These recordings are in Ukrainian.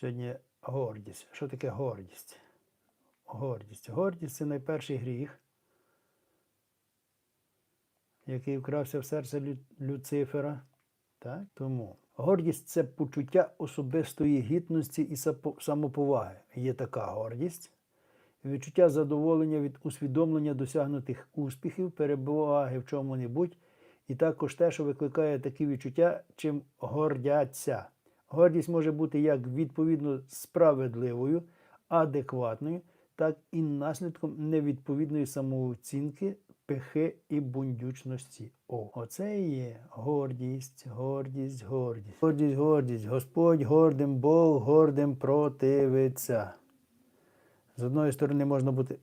Сьогодні гордість. Що таке гордість? Гордість. Гордість це найперший гріх, який вкрався в серце Лю- Люцифера. Так? Тому гордість це почуття особистої гідності і самоповаги. Є така гордість. Відчуття задоволення від усвідомлення досягнутих успіхів, перебуваги в чому-небудь, і також те, що викликає такі відчуття, чим гордяться. Гордість може бути як відповідно справедливою, адекватною, так і наслідком невідповідної самооцінки, пихи і бундючності. О, оце і є гордість, гордість, гордість. Гордість, гордість. Господь гордим Бог гордим противиться. З одної сторони можна бути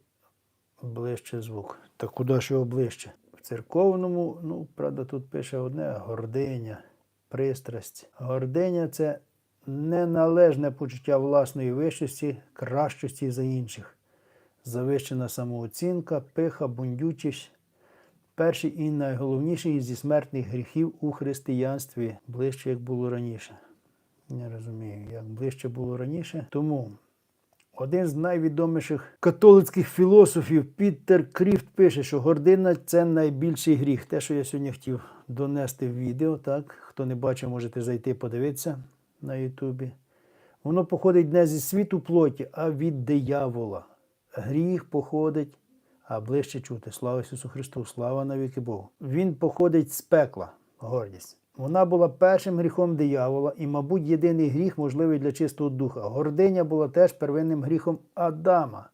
ближче звук. Та куди ж його ближче? В церковному, ну, правда, тут пише одне гординя, пристрасть. Гординя це неналежне почуття власної вищості, кращості за інших. Завищена самооцінка, пиха, бундючість. Перший і найголовніший зі смертних гріхів у християнстві, ближче, як було раніше. Не розумію, як ближче було раніше. Тому один з найвідоміших католицьких філософів Пітер Кріфт пише, що гордина це найбільший гріх. Те, що я сьогодні хотів донести в відео, так? Хто не бачив, можете зайти подивитися на Ютубі. Воно походить не зі світу плоті, а від диявола. Гріх походить, а ближче чути. Слава Ісусу Христу, слава навіки Богу. Він походить з пекла, гордість. Вона була першим гріхом диявола і, мабуть, єдиний гріх, можливий для чистого духа. Гординя була теж первинним гріхом Адама.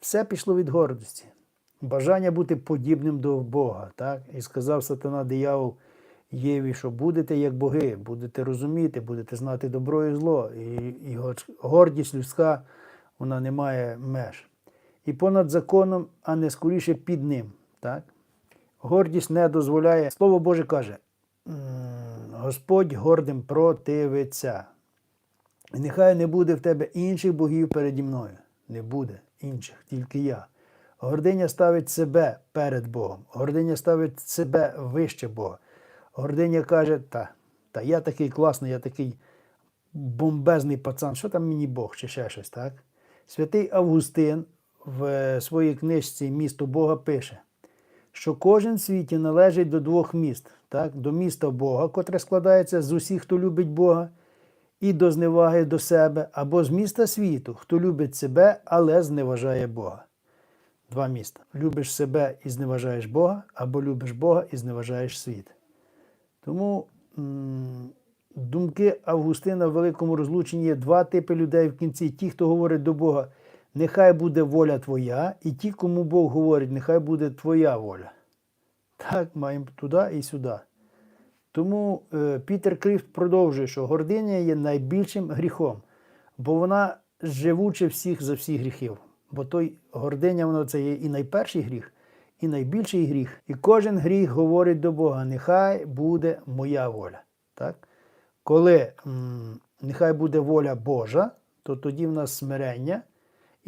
Все пішло від гордості. Бажання бути подібним до Бога. Так? І сказав сатана диявол Єві, що будете як боги, будете розуміти, будете знати добро і зло. І, і гордість людська вона не має меж. І понад законом, а не скоріше під ним. Так? Гордість не дозволяє. Слово Боже каже: «М, Господь гордим противиться. І нехай не буде в тебе інших богів переді мною. Не буде інших, тільки я. Гординя ставить себе перед Богом. Гординя ставить себе вище Бога. Гординя каже, та, та я такий класний, я такий бомбезний пацан, що там мені Бог чи ще щось, так? Святий Августин в своїй книжці Місто Бога пише, що кожен в світі належить до двох міст, так? до міста Бога, котре складається з усіх, хто любить Бога, і до зневаги до себе, або з міста світу, хто любить себе, але зневажає Бога. Два міста. Любиш себе і зневажаєш Бога, або любиш Бога і зневажаєш світ. Тому м, думки Августина в великому розлученні є два типи людей в кінці: ті, хто говорить до Бога, нехай буде воля твоя, і ті, кому Бог говорить, нехай буде твоя воля. Так, маємо туди і сюди. Тому е, Пітер Кріфт продовжує, що гординя є найбільшим гріхом, бо вона живуче всіх за всіх гріхів. Бо той гординя, воно це є і найперший гріх, і найбільший гріх. І кожен гріх говорить до Бога: нехай буде моя воля. Так? Коли м, нехай буде воля Божа, то тоді в нас смирення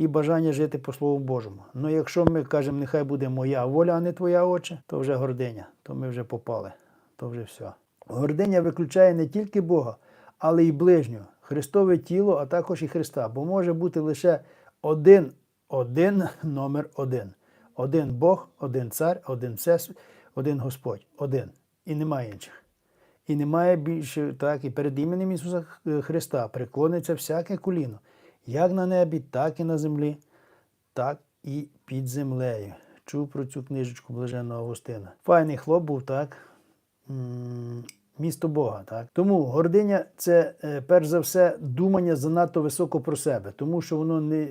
і бажання жити по Слову Божому. Ну якщо ми кажемо, нехай буде моя воля, а не твоя очі, то вже гординя, то ми вже попали, то вже все. Гординя виключає не тільки Бога, але й ближнього, Христове тіло, а також і Христа. Бо може бути лише один, один номер один. Один Бог, один цар, один Всесвіт, один Господь, один. І немає інших. І немає більше, так, і перед іменем Ісуса Христа преклониться всяке коліно, як на небі, так і на землі, так і під землею. Чув про цю книжечку Блаженного Августина. Файний хлоп був, так. Місто Бога, так. Тому гординя це е, перш за все думання занадто високо про себе, тому що воно не,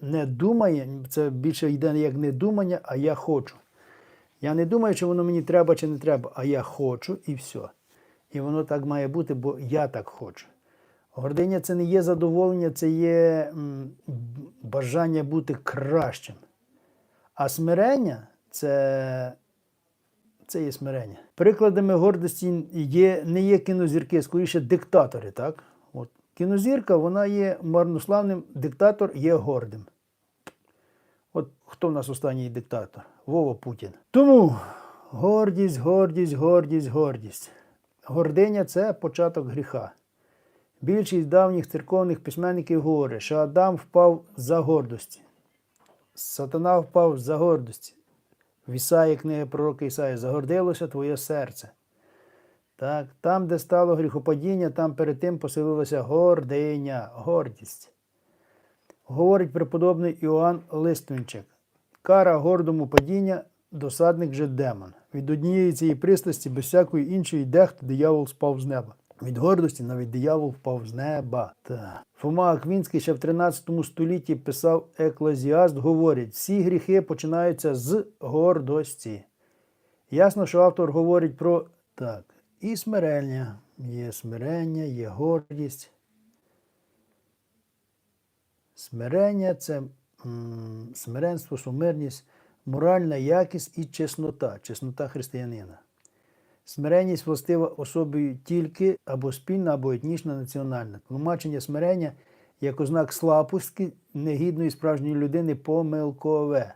не думає, це більше йде як не думання, а я хочу. Я не думаю, чи воно мені треба чи не треба, а я хочу і все. І воно так має бути, бо я так хочу. Гординя це не є задоволення, це є бажання бути кращим. А смирення це, це є смирення. Прикладами гордості є, не є кінозірки, скоріше диктатори. Так? От. Кінозірка вона є марнославним, диктатор є гордим. От хто в нас останній диктатор? Вова Путін. Тому гордість, гордість, гордість, гордість. Гординя це початок гріха. Більшість давніх церковних письменників говорить, що Адам впав за гордості. Сатана впав за гордості. В Ісаї, книги пророка Ісаї, загордилося твоє серце. Так, там, де стало гріхопадіння, там перед тим поселилася гординя, гордість. Говорить преподобний Іоанн Лиственчик. Кара гордому падіння, досадник же демон. Від однієї цієї пристрасті, без всякої іншої, дехто диявол спав з неба. Від гордості навіть диявол впав з неба. Та. Фома Аквінський ще в 13 столітті писав Еклезіаст, говорить, всі гріхи починаються з гордості. Ясно, що автор говорить про так, і смирення. Є смирення, є гордість. Смирення це м, смиренство, сумирність, моральна якість і чеснота, чеснота християнина. Смиренність властива особі тільки або спільна, або етнічна, національна. Тлумачення смирення як ознак слабості негідної справжньої людини помилкове.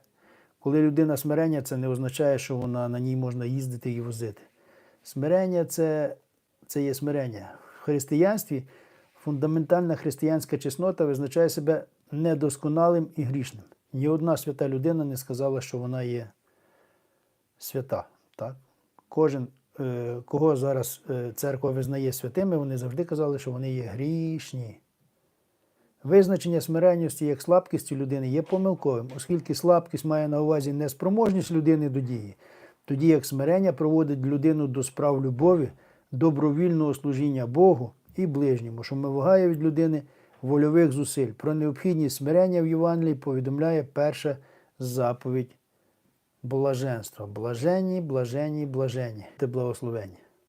Коли людина смирення, це не означає, що вона на ній можна їздити і возити. Смирення це, це є смирення. В християнстві фундаментальна християнська чеснота визначає себе недосконалим і грішним. Ні одна свята людина не сказала, що вона є свята. Так? Кожен, кого зараз е, церква визнає святими, вони завжди казали, що вони є грішні. Визначення смиренності як слабкості людини є помилковим, оскільки слабкість має на увазі неспроможність людини до дії, тоді як смирення проводить людину до справ любові, добровільного служіння Богу і ближньому, що вимагає від людини вольових зусиль. Про необхідність смирення в Євангелії повідомляє перша заповідь блаженства. Блажені, блажені, блажені. Ти благословення.